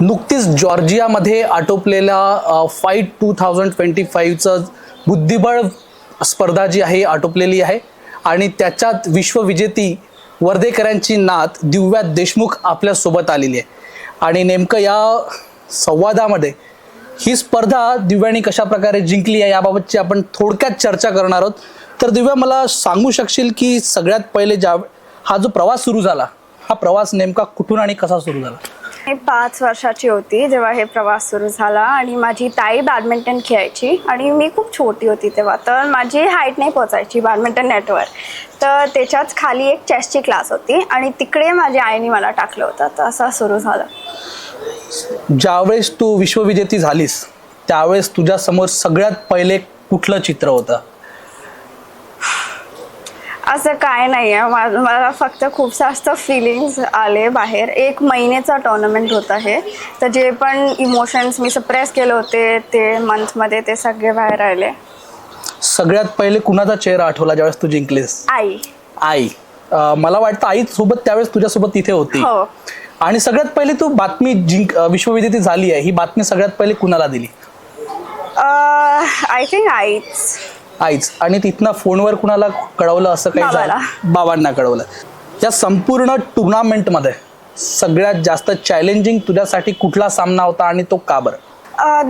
नुकतीच जॉर्जियामध्ये आटोपलेल्या फाईट टू थाउजंड ट्वेंटी फाईव्हचं बुद्धिबळ स्पर्धा जी आहे आटोपलेली आहे. आणि त्याच्यात विश्वविजेती वर्धेकरांची नात दिव्या देशमुख आपल्यासोबत आलेली आहे. आणि नेमकं या संवादामध्ये ही स्पर्धा दिव्याने कशा प्रकारे जिंकली आहे याबाबतची आपण थोडक्यात चर्चा करणार आहोत. तर दिव्या मला सांगू शकशील की सगळ्यात पहिले ज्या हा जो प्रवास सुरू झाला हा प्रवास नेमका कुठून आणि कसा सुरू झाला? मी पाच वर्षाची होती जेव्हा हे प्रवास सुरू झाला आणि माझी ताई बॅडमिंटन खेळायची आणि मी खूप छोटी होती तेव्हा. तर माझी हाईट नाही पोचायची बॅडमिंटन नेटवर तर त्याच्याच खाली एक चेसची क्लास होती आणि तिकडे माझ्या आईने मला टाकलं होतं. तर असं सुरू झालं. ज्यावेळेस तू विश्वविजेती झालीस त्यावेळेस तुझ्यासमोर सगळ्यात पहिले कुठलं चित्र होतं? असं काय नाही आहे मला फक्त खूप जास्त फिलिंग्स आले बाहेर. एक महिन्याचा टुर्नामेंट होता हे तर जे पण इमोशन्स मी सप्रेस केले होते ते मंथमध्ये ते सगळे बाहेर आले सगळ्यात पहिले कुणाचा चेहरा आठवला ज्यावेळेस तू जिंकलीस? आई. आई. अं, मला वाटतं आई सोबत त्यावेळेस तुझ्यासोबत तिथे होती. हो. आणि सगळ्यात पहिले तू बातमी जिंक अं, विश्वविजेती झाली आहे. ही बातमी सगळ्यात पहिले कुणाला दिली? आय थिंक आईच. आईच. आणि तिथनं फोनवर कुणाला कळवलं असं काही झालं. बाबांना कळवलं. या संपूर्ण टुर्नामेंटमध्ये सगळ्यात जास्त चॅलेंजिंग तुझ्यासाठी कुठला सामना होता आणि तो का बरं?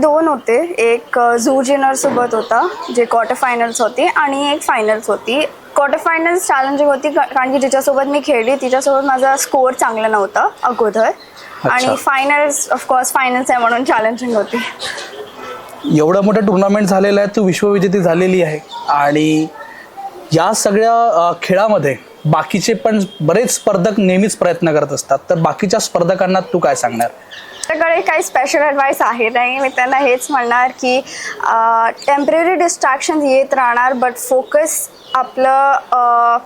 दोन होते. एक झू सोबत होता जे क्वार्टर फायनल्स होती आणि एक फायनल्स होती. क्वार्टर फायनल्स चॅलेंजिंग होती कारण की जिच्यासोबत मी खेळली तिच्यासोबत माझा स्कोअर चांगला नव्हता अगोदर. आणि फायनल्स ऑफकोर्स फायनल्स आहे म्हणून चॅलेंजिंग होती. एवढं मोठं टुर्नामेंट झालेलं आहे तू विश्वविजेती झालेली आहे. आणि या सगळ्या खेळामध्ये बाकीचे पण बरेच स्पर्धक नेहमीच प्रयत्न करत असतात. तर बाकीच्या स्पर्धकांना तू काय सांगणार? त्याकडे काही स्पेशल ॲडवाईस आहे नाही मी त्यांना हेच म्हणणार की टेंपररी डिस्ट्रॅक्शन येत राहणार बट फोकस आपलं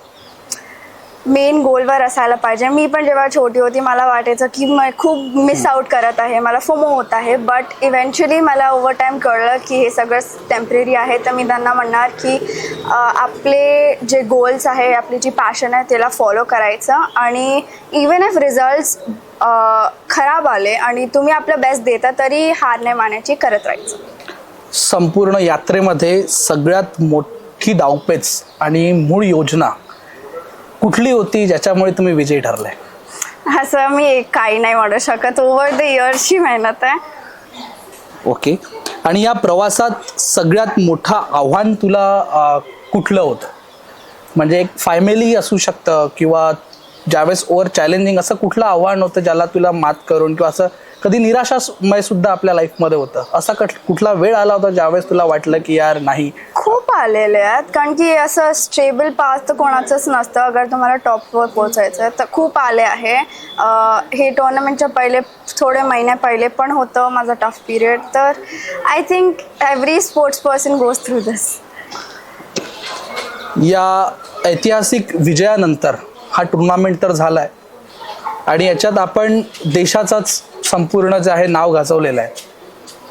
मेन गोलवर असायला पाहिजे. मी पण जेव्हा छोटी होती मला वाटायचं की मी खूप मिस आउट करत आहे. मला फोमो होत आहे. बट इव्हेंच्युअली मला ओव्हर टाईम कळलं की हे सगळं टेंपररी आहे. तर मी त्यांना म्हणणार की आपले जे गोल्स आहे आपली जी पॅशन आहे त्याला फॉलो करायचं. आणि इवन इफ रिझल्ट्स खराब आले आणि तुम्ही आपलं बेस्ट देता तरी हार नाही मानायची करत राहायचं. संपूर्ण यात्रेमध्ये सगळ्यात मोठी डावपेच आणि मूळ योजना कुठली होती ज्याच्यामुळे तुम्ही विजयी ठरले? असं मी काही नाही म्हणू शकत. ओव्हर द इयर्सची मेहनत आहे. ओके. आणि या प्रवासात सगळ्यात मोठं आव्हान तुला अ, कुठलं होतं? म्हणजे एक फॅमिली असू शकतं किंवा ज्यावेळेस ओव्हर चॅलेंजिंग असं कुठलं आव्हान होतं ज्याला तुला मात करून किंवा असं कधी निराशामय सुद्धा आपल्या लाईफमध्ये होतं? असा कट कुठला वेळ आला होता ज्यावेळेस तुला वाटलं की यार नाही? खूप आलेले आहेत. कारण की असं स्टेबल पास तर कोणाचंच नसतं. अगर तुम्हाला टॉपवर पोचायचं आहे तर खूप आले आहे. हे टुर्नामेंटच्या पहिले थोडे महिने पहिले पण होतं माझं टफ पिरियड तर I think every sports person goes through this या ऐतिहासिक विजयानंतर हा टुर्नामेंट तर झालाय. आणि याच्यात आपण देशाचाच संपूर्ण जे आहे नाव गाजवलेलं आहे.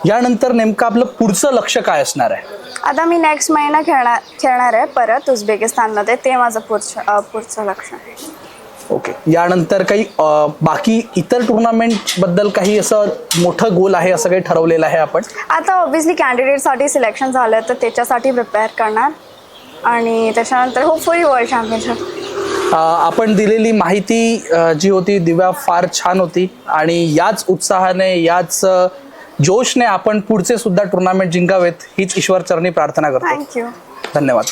यानंतर नेमकं आपलं पुढचं लक्ष काय असणार आहे? आता मी नेक्स्ट महिना खेळणार खेळणार आहे परत उझबेकिस्तानमध्ये. ते माझं पुढचं पुढचं लक्ष आहे. ओके. यानंतर काही अं, बाकी इतर टुर्नामेंटबद्दल काही असं मोठं गोल आहे असं काही ठरवलेलं आहे आपण? आता ऑब्व्हियसली कॅन्डिडेटसाठी सिलेक्शन झालं तर त्याच्यासाठी प्रिपेअर करणार. आणि त्याच्यानंतर होपफुली वर्ल्ड चॅम्पियनशिप आपण दिलेली माहिती जी होती दिव्या फार छान होती. आणि याच उत्साहाने याच जोशने आपण पुढचे सुद्धा टुर्नामेंट जिंकावेत हीच ईश्वर चरणी प्रार्थना करतो. थँक्यू धन्यवाद.